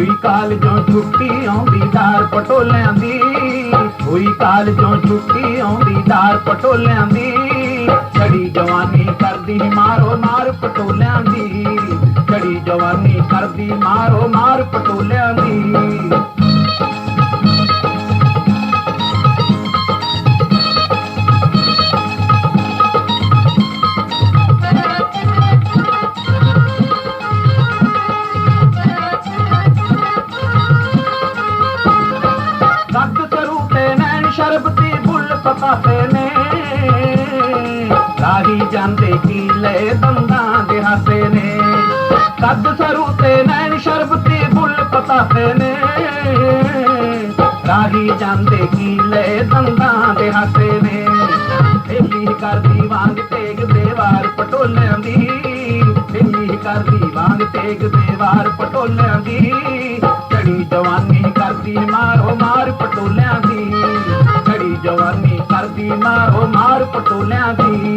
ਹੋਈ ਕਾਲ ਜੋ ਛੁੱਟੀ ਆਉਂਦੀ, ਦਾਰ ਪਟੋਲਿਆਂ ਦੀ। ਹੋਈ ਕਾਲ ਜੋ ਛੁੱਟੀ ਆਉਂਦੀ, ਦਾਰ ਪਟੋਲਿਆਂ ਦੀ। ਛੜੀ ਜਵਾਨੀ ਕਰਦੀ, ਮਾਰੋ ਮਾਰ ਪਟੋਲਿਆਂ ਦੀ। ਛੜੀ ਜਵਾਨੀ ਕਰਦੀ, ਮਾਰੋ ਮਾਰ ਪਟੋਲਿਆਂ ਦੀ। ਸ਼ਰਬਤੀ ਨੇ। ਰਾਹੀ ਜਾਂਦੇ ਕੀ ਲੈ ਦੰਦਾਂ ਦੇ ਹਾਸੇ ਨੇ। ਕੱਦ ਸਰੂ ਤੇ ਨੈਣ ਸ਼ਰਬਤੀ ਬੁੱਲ ਪਤਾਤੇ ਨੇ। ਰਾਹੀ ਜਾਂਦੇ ਕੀ ਲੈ ਦੰਦਾਂ ਦੇ ਹਾਸੇ ਨੇ। ਢੇਲੀ ਕਰਦੀ ਵਾਂਗ ਤੇਗ ਦੇਵਾਰ ਪਟੋਲਿਆਂ ਦੀ। ਢੇਲੀ ਕਰਦੀ ਵਾਂਗ ਤੇਗ ਦੇਵਾਰ ਪਟੋਲਿਆਂ ਦੀ। ਜਵਾਨੀ ਮਾਰੋ ਮਾਰ ਪਟੋਲਿਆਂ ਦੀ।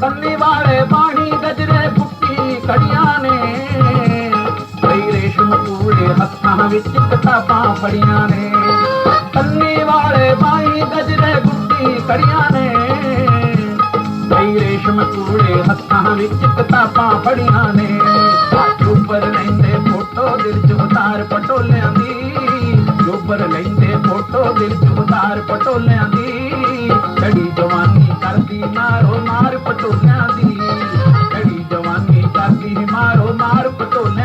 ਕੰਨੀ ਵਾਲੇ ਬਾਣੀ ਗਜਰੇ ਬੁੱਟੀ ਕੜੀਆਂ ਨੇ। ਹੱਥਾਂ ਵਿੱਚ ਕਿਤਾਬਾਂ ਫੜੀਆਂ ਨੇ। ਕੰਨੀ ਵਾਲੇ ਬਾਣੀ ਗਜਰੇ ਬੁੱਟੀ ਕੜੀਆਂ ਨੇ। ਕਈ ਰੇਸ਼ਮ ਕੂੜੇ ਹੱਥਾਂ ਵਿੱਚ ਕਿਤਾਬਾਂ ਫੜੀਆਂ ਨੇ। ਉੱਪਰ ਲੈਂਦੇ ਫੋਟੋ ਦਿਲ ਚ ਉਤਾਰ ਪਟੋਲਿਆਂ ਦੀ। ਉੱਪਰ ਲੈਂਦੇ ਫੋਟੋ ਦਿਲ ਚ ਉਤਾਰ ਪਟੋਲਿਆਂ ਦੀ। ਛੜੀ ਜਵਾਨੀ ਕਰਦੀ ਮਾਰੋ ਮਾਰ ਪਟੋਲਿਆਂ ਦੀ। ਛੜੀ ਜਵਾਨੀ ਕਰਦੀ ਮਾਰੋ ਮਾਰ ਪਟੋਲਿਆਂ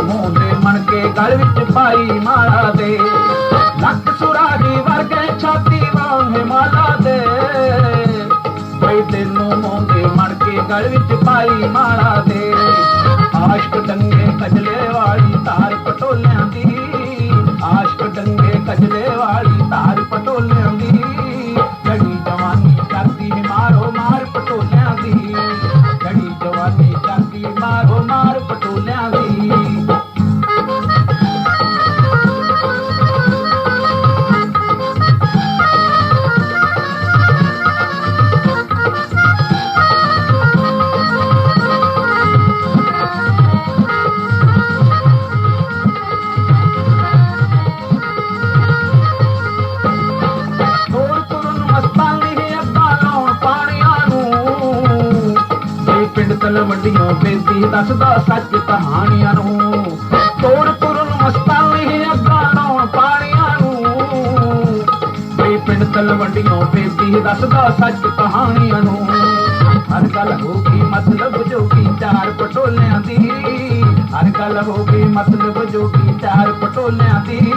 ਦਿਲ ਨੂੰ ਮੋਹਦੇ ਗਲ ਵਿੱਚ ਪਾਈ ਮਾਲਾ ਦੇ ਲੱਕ ਸੁਰਾਹੀ ਵਰਗੇ ਛਾਤੀ ਵਾਂਗ ਮਾਲਾ ਦੇ ਕੋਈ ਦਿਲ ਨੂੰ ਮੋਹਦੇ ਮਣ ਗਲ ਵਿੱਚ ਪਾਈ ਮਾਲਾ ਦੇ ਆਸ਼ਕ ਡੰਗੇ ਕਜਲੇ ਵਾਲੀ ਤਾਰ ਪਟੋਲਿਆਂ ਦੀ। ਆਸ਼ਕ ਡੰਗੇ ਕਜਲੇ ਵਾਲੀ ਤਾਰ ਪਟੋਲਿਆਂ ਦੀ। ਜੜੀ ਜਵਾਨੀ ਕਰਦੀ ਮਾਰੋ ਮਾਰ ਇਹ ਪਿੰਡ ਤਲਵੰਡੀਆਂ ਦੱਸਦਾ ਸੱਚ ਕਹਾਣੀਆਂ ਨੂੰ। ਤੋਰ ਤੁਰਨ ਮਸਤਾਨੀ ਹੈ ਅੱਗਾ ਪਾਣੀਆਂ ਨੂੰ। ਇਹ ਪਿੰਡ ਤਲਵੰਡੀਆਂ ਬੇਦੀ ਦੱਸਦਾ ਸੱਚ ਕਹਾਣੀਆਂ ਨੂੰ। ਹਰ ਗੱਲ ਹੋ ਗਈ ਮਤਲਬ ਜੋ ਕੀ ਚਾਰ ਪਟੋਲਿਆਂ ਦੀ। ਹਰ ਗੱਲ ਹੋ ਗਈ ਮਤਲਬ ਜੋ ਕੀ ਚਾਰ ਪਟੋਲਿਆਂ ਦੀ।